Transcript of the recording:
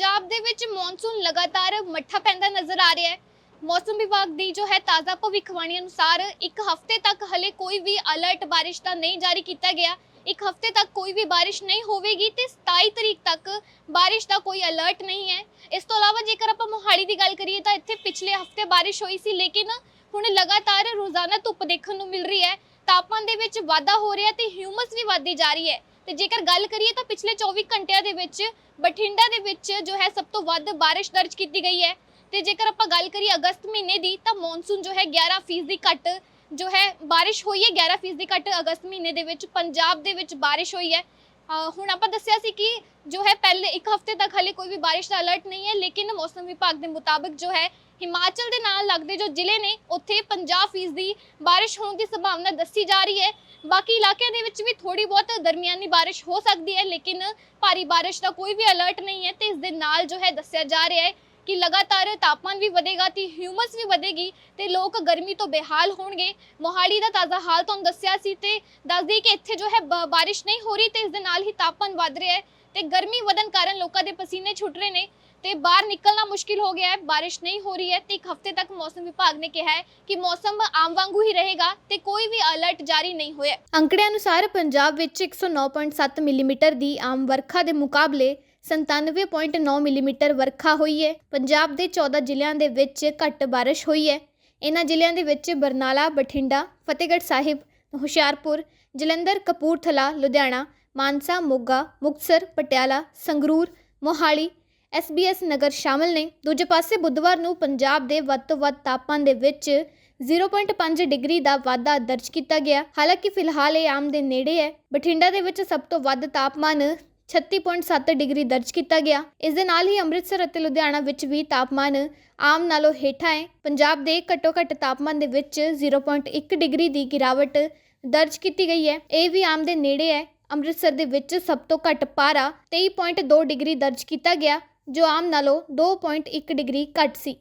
ਪੰਜਾਬ ਦੇ ਵਿੱਚ ਮੌਨਸੂਨ ਲਗਾਤਾਰ ਮੱਠਾ ਪੈਂਦਾ ਨਜ਼ਰ ਆ ਰਿਹਾ ਹੈ। ਮੌਸਮ ਵਿਭਾਗ ਦੀ ਜੋ ਹੈ ਤਾਜ਼ਾ ਭਵਿੱਖਬਾਣੀ ਅਨੁਸਾਰ ਇੱਕ ਹਫ਼ਤੇ ਤੱਕ ਹਲੇ ਕੋਈ ਵੀ ਅਲਰਟ ਬਾਰਿਸ਼ ਦਾ ਨਹੀਂ ਜਾਰੀ ਕੀਤਾ ਗਿਆ। ਇੱਕ ਹਫ਼ਤੇ ਤੱਕ ਕੋਈ ਵੀ ਬਾਰਿਸ਼ ਨਹੀਂ ਹੋਵੇਗੀ ਤੇ 27 ਤਰੀਕ ਤੱਕ ਬਾਰਿਸ਼ ਦਾ ਕੋਈ ਅਲਰਟ ਨਹੀਂ ਹੈ। ਇਸ ਤੋਂ ਇਲਾਵਾ ਜੇਕਰ ਆਪਾਂ ਮੋਹਾਲੀ ਦੀ ਗੱਲ ਕਰੀਏ ਤਾਂ ਇੱਥੇ ਪਿਛਲੇ ਹਫ਼ਤੇ ਬਾਰਿਸ਼ ਹੋਈ ਸੀ, ਲੇਕਿਨ ਹੁਣ ਲਗਾਤਾਰ ਰੋਜ਼ਾਨਾ ਧੁੱਪ ਦੇਖਣ ਨੂੰ ਮਿਲ ਰਹੀ ਹੈ। ਤਾਪਮਾਨ ਦੇ ਵਿੱਚ ਵਾਧਾ ਹੋ ਰਿਹਾ ਤੇ ਹਿਊਮਸ ਵੀ ਵੱਧਦੀ ਜਾ ਰਹੀ ਹੈ। ਤੇ ਜੇਕਰ ਗੱਲ ਕਰੀਏ ਤਾਂ ਪਿਛਲੇ 24 ਘੰਟਿਆਂ ਦੇ ਵਿੱਚ ਬਠਿੰਡਾ ਦੇ ਵਿੱਚ ਜੋ ਹੈ ਸਭ ਤੋਂ ਵੱਧ ਬਾਰਿਸ਼ ਦਰਜ ਕੀਤੀ ਗਈ ਹੈ। ਤੇ ਜੇਕਰ ਆਪਾਂ ਗੱਲ ਕਰੀਏ ਅਗਸਤ ਮਹੀਨੇ ਦੀ ਤਾਂ ਮੌਨਸੂਨ ਜੋ ਹੈ 11% ਦੀ ਘੱਟ ਜੋ ਹੈ ਬਾਰਿਸ਼ ਹੋਈ ਹੈ। 11% ਦੀ ਘੱਟ ਅਗਸਤ ਮਹੀਨੇ ਦੇ ਵਿੱਚ ਪੰਜਾਬ ਦੇ ਵਿੱਚ ਬਾਰਿਸ਼ ਹੋਈ ਹੈ। ਹੁਣ ਆਪਾਂ ਦੱਸਿਆ ਸੀ ਕਿ ਜੋ ਹੈ ਪਹਿਲੇ ਇੱਕ ਹਫ਼ਤੇ ਤੱਕ ਹਲੇ ਕੋਈ ਵੀ ਬਾਰਿਸ਼ ਦਾ ਅਲਰਟ ਨਹੀਂ ਹੈ, ਲੇਕਿਨ ਮੌਸਮ ਵਿਭਾਗ ਦੇ ਮੁਤਾਬਕ ਜੋ ਹੈ ਹਿਮਾਚਲ ਦੇ ਨਾਲ ਲੱਗਦੇ ਜੋ ਜ਼ਿਲ੍ਹੇ ਨੇ, ਉੱਥੇ 50% ਦੀ ਬਾਰਿਸ਼ ਹੋਣ ਦੀ ਸੰਭਾਵਨਾ ਦੱਸੀ ਜਾ ਰਹੀ ਹੈ। ਬਾਕੀ ਇਲਾਕਿਆਂ ਦੇ ਵਿੱਚ ਵੀ ਥੋੜੀ ਬਹੁਤ ਦਰਮਿਆਨੀ ਬਾਰਿਸ਼ ਹੋ ਸਕਦੀ ਹੈ, ਲੇਕਿਨ ਭਾਰੀ ਬਾਰਿਸ਼ ਦਾ ਕੋਈ ਵੀ ਅਲਰਟ ਨਹੀਂ ਹੈ ਤੇ ਇਸ ਦੇ ਨਾਲ ਜੋ ਹੈ ਦੱਸਿਆ ਜਾ ਰਿਹਾ ਹੈ ਕਿ ਲਗਾਤਾਰ ਤਾਪਮਾਨ ਵੀ ਵਧੇਗਾ ਤੇ ਹਿਊਮਸ ਵੀ ਵਧੇਗੀ ਤੇ ਲੋਕ ਗਰਮੀ ਤੋਂ ਬੇਹਾਲ ਹੋਣਗੇ। ਮੋਹਾਲੀ ਦਾ ਤਾਜ਼ਾ ਹਾਲ ਤੁਹਾਨੂੰ ਦੱਸਿਆ ਸੀ ਤੇ ਦੱਸਦੀ ਕਿ ਇੱਥੇ ਜੋ ਹੈ ਬ- ਬਾਰਿਸ਼ ਨਹੀਂ ਹੋ ਰਹੀ ਤੇ ਇਸ ਦੇ ਨਾਲ ਹੀ ਤਾਪਮਾਨ ਵਧ ਰਿਹਾ ਹੈ। ਤੇ ਗਰਮੀ ਵਧਣ ਕਾਰਨ ਲੋਕਾਂ ਦੇ ਪਸੀਨੇ ਛੁੱਟ ਰਹੇ ਨੇ ਤੇ ਬਾਹਰ ਨਿਕਲਣਾ ਮੁਸ਼ਕਿਲ ਹੋ ਗਿਆ ਹੈ, ਬਾਰਿਸ਼ ਨਹੀਂ ਹੋ ਰਹੀ ਹੈ ਤੇ ਇੱਕ ਹਫ਼ਤੇ ਤੱਕ ਮੌਸਮ ਵਿਭਾਗ ਨੇ ਕਿਹਾ ਹੈ ਕਿ ਮੌਸਮ ਆਮ ਵਾਂਗੂ ਹੀ ਰਹੇਗਾ ਤੇ ਕੋਈ ਵੀ ਅਲਰਟ ਜਾਰੀ ਨਹੀਂ ਹੋਇਆ। ਅੰਕੜਿਆਂ ਅਨੁਸਾਰ ਪੰਜਾਬ ਵਿੱਚ 109.7 ਮਿਲੀਮੀਟਰ ਦੀ ਆਮ ਵਰਖਾ ਦੇ ਮੁਕਾਬਲੇ 97.9 ਮਿਲੀਮੀਟਰ ਵਰਖਾ ਹੋਈ ਹੈ। ਪੰਜਾਬ ਦੇ 14 ਜ਼ਿਲ੍ਹਿਆਂ ਦੇ ਵਿੱਚ ਘੱਟ ਬਾਰਿਸ਼ ਹੋਈ ਹੈ। ਇਹਨਾਂ ਜ਼ਿਲ੍ਹਿਆਂ ਦੇ ਵਿੱਚ ਬਰਨਾਲਾ, ਬਠਿੰਡਾ, ਫਤਿਹਗੜ੍ਹ ਸਾਹਿਬ, ਹੁਸ਼ਿਆਰਪੁਰ, ਜਲੰਧਰ, ਕਪੂਰਥਲਾ, ਲੁਧਿਆਣਾ ਮਾਨਸਾ, ਮੋਗਾ, ਮੁਕਤਸਰ, ਪਟਿਆਲਾ, ਸੰਗਰੂਰ, ਮੋਹਾਲੀ ਐਸਬੀਐਸ ਨਗਰ ਸ਼ਾਮਲ ਨੇ। ਦੂਜੇ ਪਾਸੇ ਬੁੱਧਵਾਰ ਨੂੰ ਪੰਜਾਬ ਦੇ ਵੱਧ ਤੋਂ ਵੱਧ ਤਾਪਮਾਨ ਦੇ ਵਿੱਚ 0.5 ਡਿਗਰੀ ਦਾ ਵਾਧਾ ਦਰਜ ਕੀਤਾ ਗਿਆ। ਹਾਲਾਂਕਿ ਫਿਲਹਾਲ ਇਹ ਆਮ ਦੇ ਨੇੜੇ ਹੈ। ਬਠਿੰਡਾ ਦੇ ਵਿੱਚ ਸਭ ਤੋਂ ਵੱਧ ਤਾਪਮਾਨ 36.7 ਡਿਗਰੀ ਦਰਜ ਕੀਤਾ ਗਿਆ। ਇਸ ਦੇ ਨਾਲ ਹੀ ਅੰਮ੍ਰਿਤਸਰ ਅਤੇ ਲੁਧਿਆਣਾ ਵਿੱਚ ਵੀ ਤਾਪਮਾਨ ਆਮ ਨਾਲੋਂ ਹੇਠਾਂ ਹੈ। ਪੰਜਾਬ ਦੇ ਘੱਟੋ ਘੱਟ ਤਾਪਮਾਨ ਦੇ ਵਿੱਚ 0.1 ਡਿਗਰੀ ਦੀ ਗਿਰਾਵਟ ਦਰਜ ਕੀਤੀ ਗਈ ਹੈ। ਇਹ ਵੀ ਆਮ ਦੇ ਨੇੜੇ ਹੈ। ਅੰਮ੍ਰਿਤਸਰ ਦੇ ਵਿੱਚ ਸਭ ਤੋਂ ਘੱਟ ਪਾਰਾ 23.2 ਡਿਗਰੀ ਦਰਜ ਕੀਤਾ ਗਿਆ, ਜੋ ਆਮ ਨਾਲੋਂ 2.1 ਡਿਗਰੀ ਘੱਟ ਸੀ।